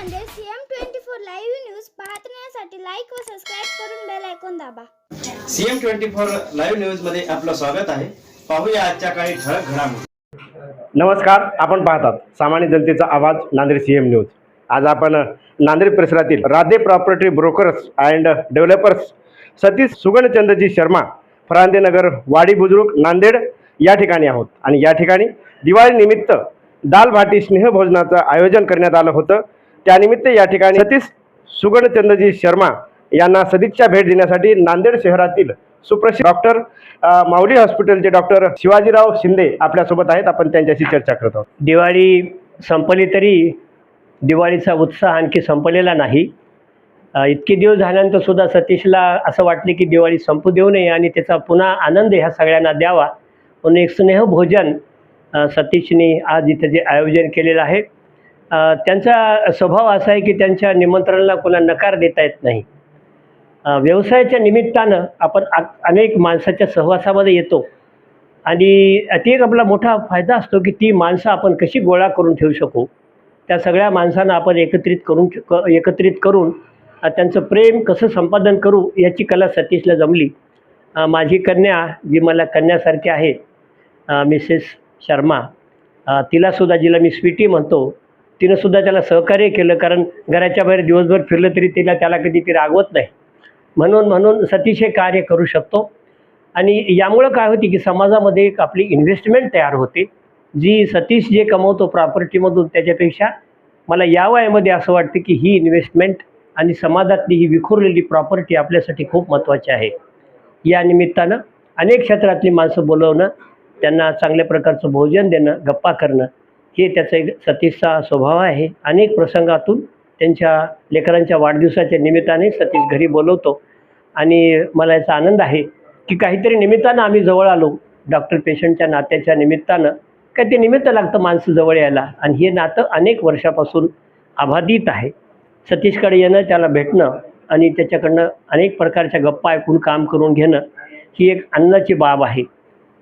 Nanded CM twenty four live news पाहण्यासाठी like व subscribe करून बेल ऐकून दाबा. सीएम ट्वेंटी फोर लाईव्ह न्यूजमध्ये आपलं स्वागत आहे. पाहूया आजच्या काही ठळक घडामोडी. नमस्कार आपण पाहतात सामान्य जनतेचा आवाज नांदेड सी एम न्यूज. आज आपण नांदेड परिसरातील Radhe property brokers and developers Satish Sugnachandraji Sharma Farandenagar Wadi Bujurg Nanded या ठिकाणी आहोत. आणि या ठिकाणी दिवाळी निमित्त दाल भाटी स्नेहभोजनाचं आयोजन करण्यात आलं होतं. त्यानिमित्त या ठिकाणी सतीश सुगणचंद्रजी शर्मा यांना सदिच्छा भेट देण्यासाठी नांदेड शहरातील सुप्रसिद्ध डॉक्टर माऊली हॉस्पिटलचे डॉक्टर शिवाजीराव शिंदे आपल्यासोबत आहेत. आपण त्यांच्याशी चर्चा करत आहोत. दिवाळी संपली तरी दिवाळीचा उत्साह आणखी संपलेला नाही. इतके दिवस झाल्यानंतर सुद्धा सतीशला असं वाटले की दिवाळी संपू देऊ नये आणि त्याचा पुन्हा आनंद ह्या सगळ्यांना द्यावा. म्हणून एक स्नेहभोजन सतीशने आज इथं जे आयोजन केलेलं आहे. त्यांचा स्वभाव असा आहे की त्यांच्या निमंत्रणाला कोणा नकार देता येत नाही. व्यवसायाच्या निमित्तानं आपण आ अनेक माणसाच्या सहवासामध्ये येतो. आणि ती एक आपला मोठा फायदा असतो की ती माणसं आपण कशी गोळा करून ठेवू शकू? त्या सगळ्या माणसांना आपण एकत्रित करून एकत्रित करून त्यांचं प्रेम कसं संपादन करू याची कला सतीशला जमली. माझी कन्या जी मला कन्यासारखी आहे मिसेस शर्मा तिलासुद्धा जिला मी स्वीटी म्हणतो तिनंसुद्धा त्याला सहकार्य केलं कारण घराच्या बाहेर दिवसभर फिरलं तरी तिला त्याला कधी ती रागवत नाही. म्हणून म्हणून सतीश हे कार्य करू शकतो. आणि यामुळं काय होते की समाजामध्ये एक आपली इन्व्हेस्टमेंट तयार होते. जी सतीश जे कमवतो प्रॉपर्टीमधून त्याच्यापेक्षा मला या वयामध्ये असं वाटतं की ही इन्व्हेस्टमेंट आणि समाजातली ही विखुरलेली प्रॉपर्टी आपल्यासाठी खूप महत्त्वाची आहे. या निमित्तानं अनेक क्षेत्रातली माणसं बोलवणं त्यांना चांगल्या प्रकारचं भोजन देणं गप्पा करणं हे त्याचा एक सतीशचा स्वभाव आहे. अनेक प्रसंगातून त्यांच्या लेकरांच्या वाढदिवसाच्या निमित्ताने सतीश घरी बोलवतो. आणि मला याचा आनंद आहे की काहीतरी निमित्तानं आम्ही जवळ आलो. डॉक्टर पेशंटच्या नात्याच्या निमित्तानं. काय ते निमित्त लागतं माणसं जवळ यायला. आणि हे नातं अनेक वर्षापासून अबाधित आहे. सतीशकडे येणं त्याला भेटणं आणि त्याच्याकडनं अनेक प्रकारच्या गप्पा ऐकून काम करून घेणं ही एक आनंदाची बाब आहे.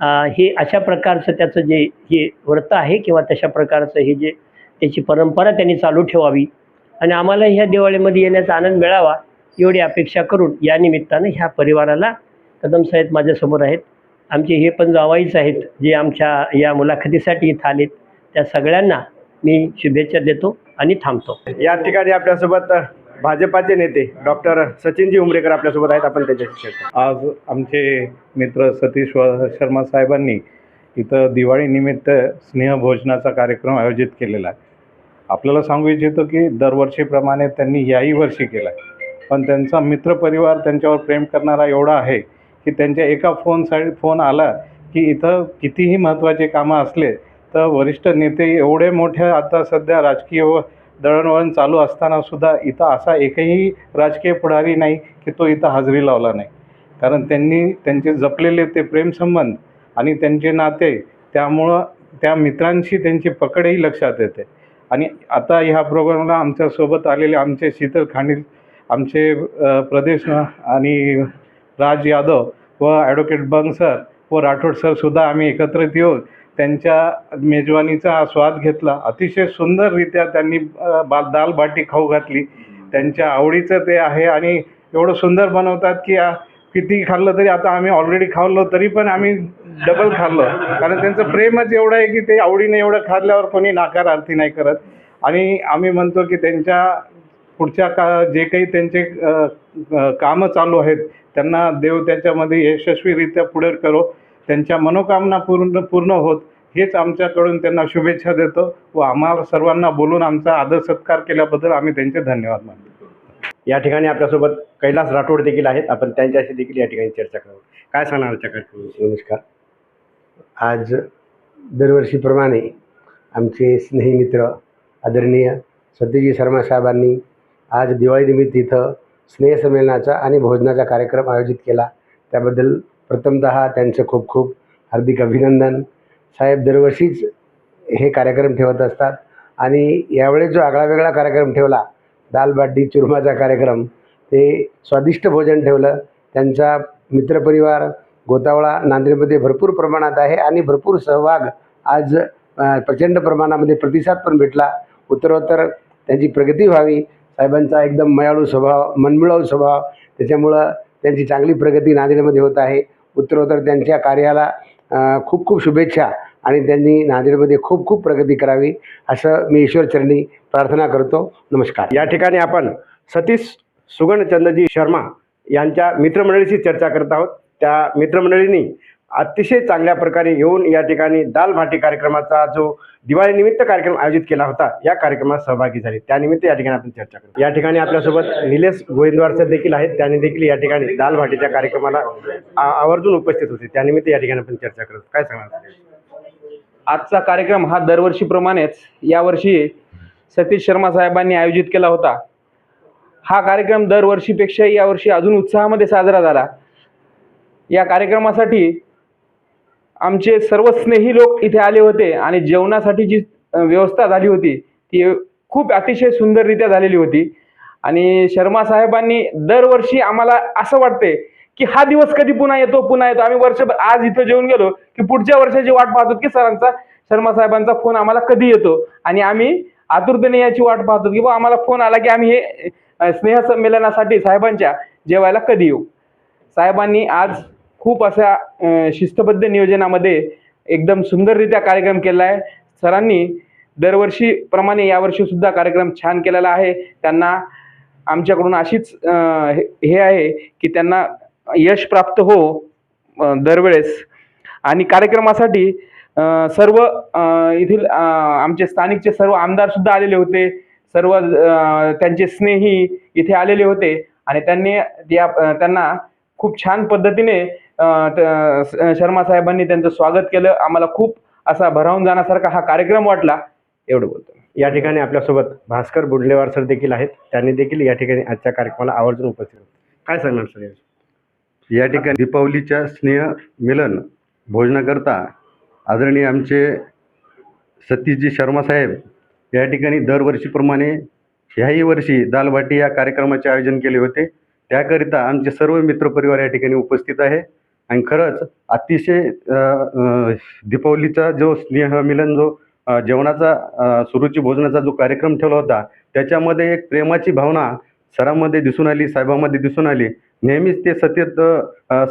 हे अशा प्रकारचं त्याचं जे हे व्रत आहे किंवा तशा प्रकारचं हे जे त्याची परंपरा त्यांनी चालू ठेवावी. आणि आम्हाला ह्या दिवाळीमध्ये येण्याचा आनंद मिळावा एवढी अपेक्षा करून या निमित्तानं ह्या परिवाराला कदम साहेब माझ्यासमोर आहेत. आमचे हे पण जावाईच आहेत जे आमच्या या मुलाखतीसाठी इथं आलेत. त्या सगळ्यांना मी शुभेच्छा देतो आणि थांबतो. या ठिकाणी आपल्यासोबत भाजपाचे नेते डॉक्टर सचिनजी उमरेकर आपल्यासोबत आहेत. आपण त्याच्याशी चर्चा आज आमचे मित्र सतीश शर्मा साहेबांनी इथं दिवाळीनिमित्त स्नेहभोजनाचा कार्यक्रम आयोजित केलेला आहे. आपल्याला सांगू इच्छितो की दरवर्षीप्रमाणे त्यांनी याही वर्षी केला आहे. पण त्यांचा मित्रपरिवार त्यांच्यावर प्रेम करणारा एवढा आहे की त्यांच्या एका फोनसाठी फोन आला की इथं कितीही महत्त्वाचे कामं असले तर वरिष्ठ नेते एवढे मोठे आता सध्या राजकीय व दळणवळण चालू असताना सुद्धा इथं असा एकही राजकीय पुढारी नाही की तो इथं हजेरी लावला नाही. कारण त्यांनी त्यांचे जपलेले ते प्रेमसंबंध आणि त्यांचे नाते त्यामुळं त्या मित्रांशी त्यांची पकडही लक्षात येते. आणि आता ह्या प्रोग्रामला आमच्यासोबत आलेले आमचे शीतल खांडील आमचे प्रदेश आणि राज यादव व ॲडव्होकेट बंग सर व राठोड सरसुद्धा आम्ही एकत्रित येऊन त्यांच्या मेजवानीचा आस्वाद घेतला. अतिशय सुंदररित्या त्यांनी बा दाल बाटी खाऊ घातली. त्यांच्या आवडीचं ते आहे आणि एवढं सुंदर बनवतात की किती खाल्लं तरी आता आम्ही ऑलरेडी खाल्लो तरी पण आम्ही डबल खाल्लं. कारण त्यांचं प्रेमच एवढं आहे की ते आवडीने एवढं खाल्ल्यावर कोणी आरती नाही करत. आणि आम्ही म्हणतो की त्यांच्या पुढच्या का जे काही त्यांचे कामं चालू आहेत त्यांना देव त्याच्यामध्ये यशस्वीरित्या पुढे करो. त्यांच्या मनोकामना पूर्ण पूर्ण होत हेच आमच्याकडून त्यांना शुभेच्छा देतो व आम्हाला सर्वांना बोलून आमचा आदर सत्कार केल्याबद्दल आम्ही त्यांचे धन्यवाद मानतो. या ठिकाणी आपल्यासोबत कैलास राठोड देखील आहेत. आपण त्यांच्याशी देखील या ठिकाणी चर्चा करू. काय सांगणार कार्यक्रमाविषयी? नमस्कार. आज दरवर्षीप्रमाणे आमचे स्नेही मित्र आदरणीय सत्यजी शर्मा साहेबांनी आज दिवाळीनिमित्त इथं स्नेहसंमेलनाचा आणि भोजनाचा कार्यक्रम आयोजित केला. त्याबद्दल प्रथमतः त्यांचं खूप खूप हार्दिक अभिनंदन. साहेब दरवर्षीच हे कार्यक्रम ठेवत असतात आणि यावेळेस जो आगळावेगळा कार्यक्रम ठेवला दाल बाटी चुरमाचा कार्यक्रम ते स्वादिष्ट भोजन ठेवलं. त्यांचा मित्रपरिवार गोतावळा नांदेडमध्ये भरपूर प्रमाणात आहे आणि भरपूर सहभाग आज प्रचंड प्रमाणामध्ये प्रतिसाद पण भेटला. उत्तरोत्तर त्यांची प्रगती व्हावी. साहेबांचा एकदम मयाळू स्वभाव मनमिळाऊ स्वभाव त्याच्यामुळं त्यांची चांगली प्रगती नांदेडमध्ये होत आहे. उत्तरोत्तर त्यांच्या कार्याला खूप खूप शुभेच्छा आणि त्यांनी नांदेडमध्ये खूप खूप प्रगती करावी असं मी ईश्वरचरणी प्रार्थना करतो. नमस्कार. या ठिकाणी आपण सतीश सुगणचंद्रजी शर्मा यांच्या मित्रमंडळीशी चर्चा करत आहोत. त्या मित्रमंडळींनी अतिशय चांगल्या प्रकारे येऊन या ठिकाणी दाल भाटी कार्यक्रमाचा जो दिवाळीनिमित्त कार्यक्रम आयोजित केला होता या कार्यक्रमात सहभागी झाले. त्यानिमित्त या ठिकाणी आपण चर्चा करू. या ठिकाणी आपल्यासोबत निलेश गोविंदवार सर देखील आहेत. त्यांनी देखील या ठिकाणी दाल भाटीच्या कार्यक्रमाला आवर्जून उपस्थित होते. त्यानिमित्त या ठिकाणी आपण चर्चा करत काय सांगणार? आजचा कार्यक्रम हा दरवर्षीप्रमाणेच यावर्षी सतीश शर्मा साहेबांनी आयोजित केला होता. हा कार्यक्रम दरवर्षीपेक्षा यावर्षी अजून उत्साहामध्ये साजरा झाला. या कार्यक्रमासाठी आमचे सर्व स्नेही लोक इथे आले होते आणि जेवणासाठी जी व्यवस्था झाली होती ती खूप अतिशय सुंदररित्या झालेली होती. आणि शर्मा साहेबांनी दरवर्षी आम्हाला असं वाटते की हा दिवस कधी पुन्हा येतो पुन्हा येतो. आम्ही वर्षभर आज इथं जेवून गेलो की पुढच्या वर्षाची वाट पाहतो की सरांचा शर्मा साहेबांचा फोन आम्हाला कधी येतो. आणि आम्ही आतुरतेने याची वाट पाहतो की बा आम्हाला फोन आला की आम्ही हे स्नेहसंमेलनासाठी साहेबांच्या जेवायला कधी येऊ. साहेबांनी आज खूप अशा शिस्तबद्ध नियोजनामध्ये एकदम सुंदररित्या कार्यक्रम केला आहे सरांनी दरवर्षीप्रमाणे यावर्षी सुद्धा कार्यक्रम छान केलेला आहे. त्यांना आमच्याकडून अशीच हे हे आहे की त्यांना यश प्राप्त हो दरवेळेस. आणि कार्यक्रमासाठी सर्व येथील आमचे स्थानिकचे सर्व आमदार सुद्धा आलेले होते. सर्व त्यांचे स्नेही इथे आलेले होते. आणि त्यांनी या त्यांना खूप छान पद्धतीने शर्मा साहेबांनी त्यांचं स्वागत केलं. आम्हाला खूप असा भरावून जाण्यासारखा हा कार्यक्रम वाटला. एवढं बोलतो. या ठिकाणी आपल्यासोबत भास्कर बुडलेवार सर देखील आहेत. त्यांनी देखील या ठिकाणी आजच्या कार्यक्रमाला आवर्जून उपस्थित होते. काय सांगणार सर? या ठिकाणी दीपावलीच्या स्नेह मिलन भोजनाकरता आदरणीय आमचे सतीशजी शर्मा साहेब या ठिकाणी दरवर्षीप्रमाणे ह्याही वर्षी दालबाटी या कार्यक्रमाचे आयोजन केले होते. त्याकरिता आमचे सर्व मित्रपरिवार या ठिकाणी उपस्थित आहे. आणि खरंच अतिशय दीपावलीचा जो स्नेह मिलन जो जेवणाचा सुरुची भोजनाचा जो कार्यक्रम ठेवला होता त्याच्यामध्ये एक प्रेमाची भावना सरामध्ये दिसून आली साहेबांमध्ये दिसून आली. नेहमीच ते सतत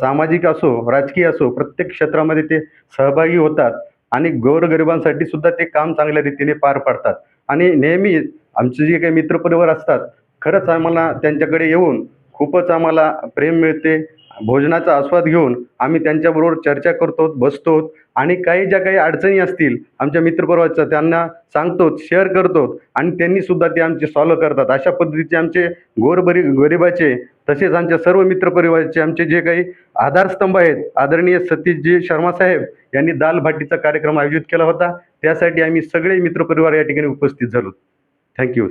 सामाजिक असो राजकीय असो प्रत्येक क्षेत्रामध्ये ते सहभागी होतात आणि गोरगरिबांसाठी सुद्धा ते काम चांगल्या रीतीने पार पाडतात. आणि नेहमी आमचे जे काही मित्रपरिवार असतात खरंच आम्हाला त्यांच्याकडे येऊन खूपच आम्हाला प्रेम मिळते. भोजनाचा आस्वाद घेऊन आम्ही त्यांच्याबरोबर चर्चा करतो बसतो आणि काही ज्या काही अडचणी असतील आमच्या मित्रपरिवाराच्या त्यांना सांगतो शेअर करतो आणि त्यांनीसुद्धा ते आमचे सॉल्व करतात. अशा पद्धतीचे आमचे गोरबरी गरिबाचे तसेच आमच्या सर्व मित्रपरिवाराचे आमचे जे काही आधारस्तंभ आहेत आदरणीय सतीशजी शर्मा साहेब यांनी दाल भाटीचा कार्यक्रम आयोजित केला होता. त्यासाठी आम्ही सगळे मित्रपरिवार या ठिकाणी उपस्थित झालो. थँक्यू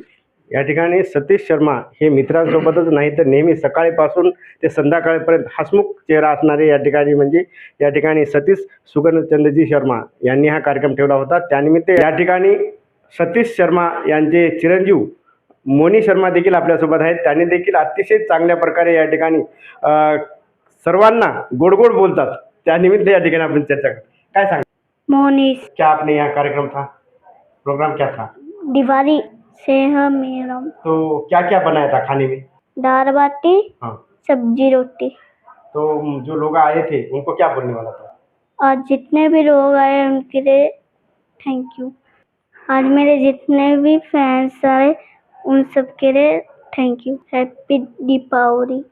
या ठिकाणी सतीश शर्मा हे मित्रांसोबतच नाही तर नेहमी सकाळीपासून ते संध्याकाळपर्यंत हसमुख चेहरा असणारे या ठिकाणी म्हणजे या ठिकाणी सतीश सुगणचंद्रजी शर्मा यांनी हा कार्यक्रम ठेवला होता. त्यानिमित्त या ठिकाणी सतीश शर्मा यांचे चिरंजीव मोनी शर्मा देखील आपल्यासोबत आहेत. त्यांनी देखील अतिशय चांगल्या प्रकारे या ठिकाणी सर्वांना गोड गोड बोलतात. त्यानिमित्त या ठिकाणी आपण चर्चा करू काय सांग मोनिस. क्या आपने यहाँ कार्यक्रम था? प्रोग्राम क्या था? दिवाली. सेह मेरम। तो क्या क्या बनाया था खाने में? दाल बाटी हाँ। सब्ज़ी रोटी। तो जो लोग आए थे उनको क्या बोलने वाला था? और जितने भी लोग आए उनके लिए थैंक यू आज मेरे जितने भी फैंस आए उन सब के लिए thank you happy Deepawali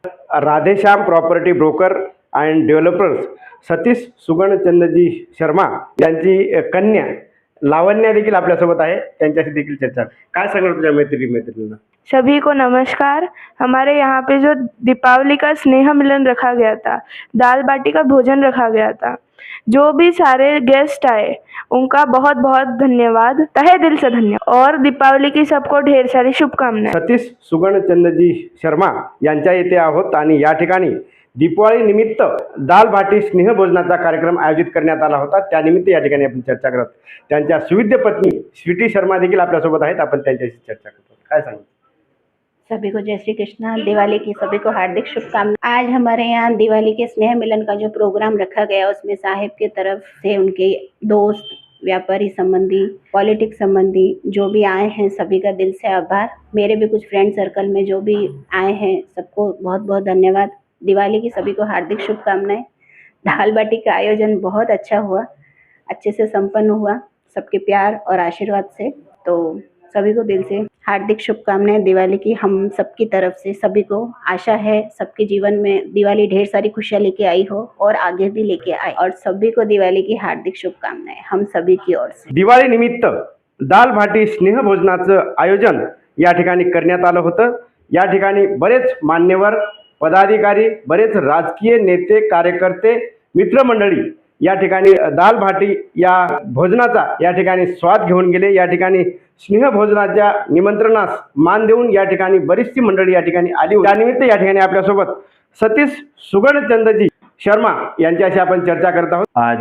Radheshyam property broker and developers Satish Sugnachandraji Sharma यांची कन्या लावण्या देखील आपल्यासोबत आहे. त्यांच्याशी देखील चर्चा. काय सांगणार तुझ्या मैत्री मैत्रिणींना? सभी को नमस्कार. हमारे यहाँ पे जो दीपावली का स्नेह मिलन रखा गया था दाल बाटी का भोजन रखा गया था जो भी सारे गेस्ट आए उनका बहुत बहुत धन्यवाद। तहे दिल से धन्यवाद। और दीपावली की सबको ढेर सारी शुभकामनाएं। सतीश सुगणचंद्रजी शर्मा यांच्या इथे आहोत आणि या ठिकाणी दीपावली निमित्त दाल भाटी स्नेहभोजनाचा कार्यक्रम आयोजित करण्यात आला होता. त्यानिमित्त या ठिकाणी आपण चर्चा करत त्यांच्या सुविद्य पत्नी स्वीटी शर्मा देखील आपल्यासोबत आहेत. आपण त्यांच्याशी चर्चा करतो काय सांगू? सभी को जय श्री कृष्णा दिवाली की सभी को हार्दिक शुभकामना. आज हमारे यहाँ दिवाली के स्नेह मिलन का जो प्रोग्राम रखा गया उसमें साहिब की तरफ से उनके दोस्त व्यापारी संबंधी पॉलिटिक्स संबंधी जो भी आए हैं सभी का दिल से आभार। मेरे भी कुछ फ्रेंड सर्कल में जो भी आए हैं सबको बहुत बहुत धन्यवाद। दिवाली की सभी को हार्दिक शुभकामनाएँ। दाल बाटी का आयोजन बहुत अच्छा हुआ, अच्छे से संपन्न हुआ, सबके प्यार और आशीर्वाद से। तो सभी को दिल से हार्दिक शुभकामनाएँ। दिवाली की हम सबकी तरफ़ से सभी को आशा है, सबके जीवन में दिवाली ढेर सारी खुशियाँ लेके आई हो और आगे भी लेके आए। और सभी को दिवाली की हार्दिक शुभकामनाएँ हम सभी की ओर से। दिवाळी निमित्त दाल भाटी स्नेह स्नेहभोजनाचं आयोजन या ठिकाणी करण्यात आलं होतं। या ठिकाणी बरेच मान्यवर पदाधिकारी, बरेच राजकीय नेते, कार्यकर्ते मित्र मित्रमंडळी या ठिकाणी दाल भाटी या भोजनाचा या ठिकाणी स्वाद घेऊन गेले. या ठिकाणी स्नेहभोजनाच्या निमंत्रणास मान देऊन या ठिकाणी बरीचशी मंडळी या ठिकाणी आली त्यानिमित्त या ठिकाणी आपल्यासोबत सतीश सुगणचंदजी शर्मा यांच्याशी आपण चर्चा करत आहोत. आज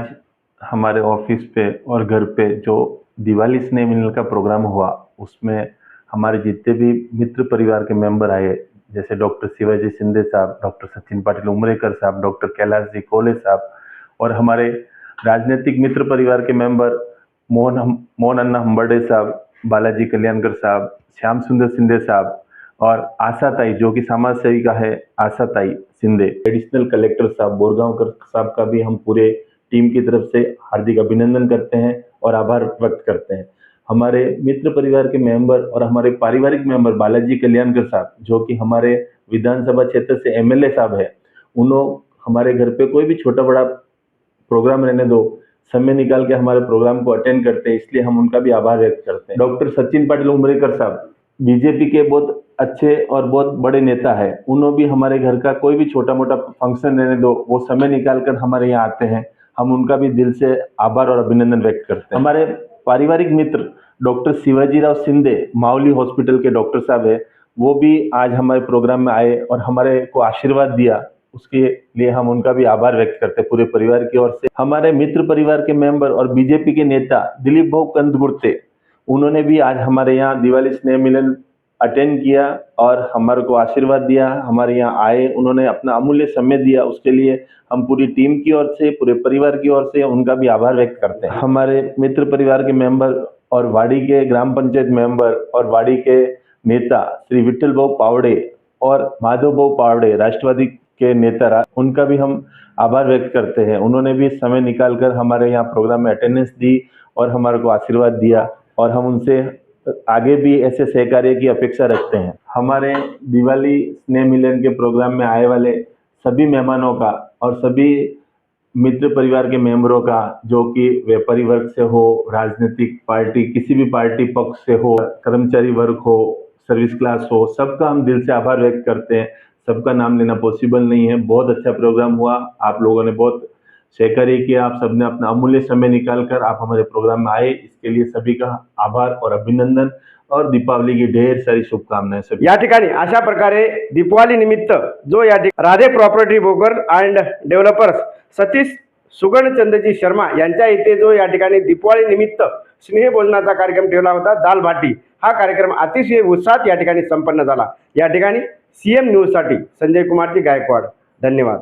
हमारे ऑफ़िस पे और घर पे जो दिवाली स्नेह मिलन का प्रोग्राम हुआ, उसमें हमारे जितने भी मित्र परिवार के मेंबर आए जैसे डॉक्टर शिवाजी शिंदे साहब, डॉक्टर सचिन पाटिल उमरेकर साहब, डॉक्टर कैलाश जी कोले साहब और हमारे राजनीतिक मित्र परिवार के मेंबर मोहन हम, मोहन अन्ना हम्बर्डे साहब, बालाजी कल्याणकर साहब, श्याम सुंदर शिंदे साहब और आशा ताई, जो कि समाज सेविका है, आशा ताई शिंदे। एडिशनल कलेक्टर साहब, बोरगांवकर साहब का भी हम पूरे टीम की तरफ़ से हार्दिक अभिनंदन करते हैं और आभार व्यक्त करते हैं। हमारे मित्र परिवार के मेंबर और हमारे पारिवारिक मेंबर बालाजी कल्याणकर साहब जो कि हमारे विधानसभा क्षेत्र से एमएलए साहब है उन्होंने हमारे घर पे कोई भी छोटा बड़ा प्रोग्राम रहने दो, समय निकाल के हमारे प्रोग्राम को अटेंड करते हैं, इसलिए हम उनका भी आभार व्यक्त करते हैं। डॉक्टर सचिन पाटिल उमरेकर साहब, बीजेपी के बहुत अच्छे और बहुत बड़े नेता है उन्होंने भी हमारे घर का कोई भी छोटा मोटा फ़ंक्शन रहने दो, वो समय निकाल कर हमारे यहाँ आते हैं, हम उनका भी दिल से आभार और अभिनंदन व्यक्त करते हैं। हमारे पारिवारिक मित्र डॉक्टर शिवाजीराव सिंधे माउली हॉस्पिटल के डॉक्टर साहब है, वो भी आज हमारे प्रोग्राम में आए और हमारे को आशीर्वाद दिया। उसके लिए हम उनका भी आभार व्यक्त करते हैं, पूरे परिवार की ओर से। हमारे मित्र परिवार के मेंबर और बीजेपी के नेता दिलीप भाव कंदगुर्ते उन्होंने भी आज हमारे यहाँ दिवाली स्नेह मिलन अटेंड किया और हमारे को आशीर्वाद दिया, हमारे यहाँ आए, उन्होंने अपना अमूल्य समय दिया उसके लिए। हम पूरी टीम की ओर से, पूरे परिवार की ओर से उनका भी आभार व्यक्त करते हैं। हमारे मित्र परिवार के मेंबर और वाड़ी के ग्राम पंचायत मेंबर और वाड़ी के नेता श्री विठल भाऊ पावड़े और माधव भाऊ पावड़े, राष्ट्रवादी के नेता उनका भी हम आभार व्यक्त करते हैं। उन्होंने भी समय निकाल कर हमारे यहाँ प्रोग्राम में अटेंडेंस दी और हमारे को आशीर्वाद दिया और हम उनसे आगे भी ऐसे सहकार्य की अपेक्षा रखते हैं। हमारे दिवाली, स्नेह मिलन के प्रोग्राम में आए वाले सभी मेहमानों का और सभी मित्र परिवार के मेंबरों का, जो कि व्यापारी वर्ग से हो, राजनीतिक पार्टी, किसी भी पार्टी पक्ष से हो, कर्मचारी वर्ग हो सर्विस क्लास हो, सबका हम दिल से आभार व्यक्त करते हैं। सबका नाम लेना पॉसिबल नहीं है। बहुत अच्छा प्रोग्राम हुआ। आप लोगों ने बहुत सहकार्य की आप सबने अपना अमूल्य समय निकाल कर आप हमारे प्रोग्राम में आए। इसके लिए सभी का आभार और अभिनंदन और दीपावली की ढेर सारी शुभकामनाएं सभी। या ठिकाणी अशा प्रकारे दीपावली निमित्त जो या ठिकाणी Radhe property broker and developers Satish Sugnachandraji Sharma यांच्या इथे जो या ठिकाणी दीपावली निमित्त स्नेह बोलण्याचा कार्यक्रम ठेवला होता दाल भाटी हा कार्यक्रम अतिशय उत्साहात या ठिकाणी संपन्न झाला. या ठिकाणी सीएम न्यूजसाठी संजय कुमारजी गायकवाड. धन्यवाद.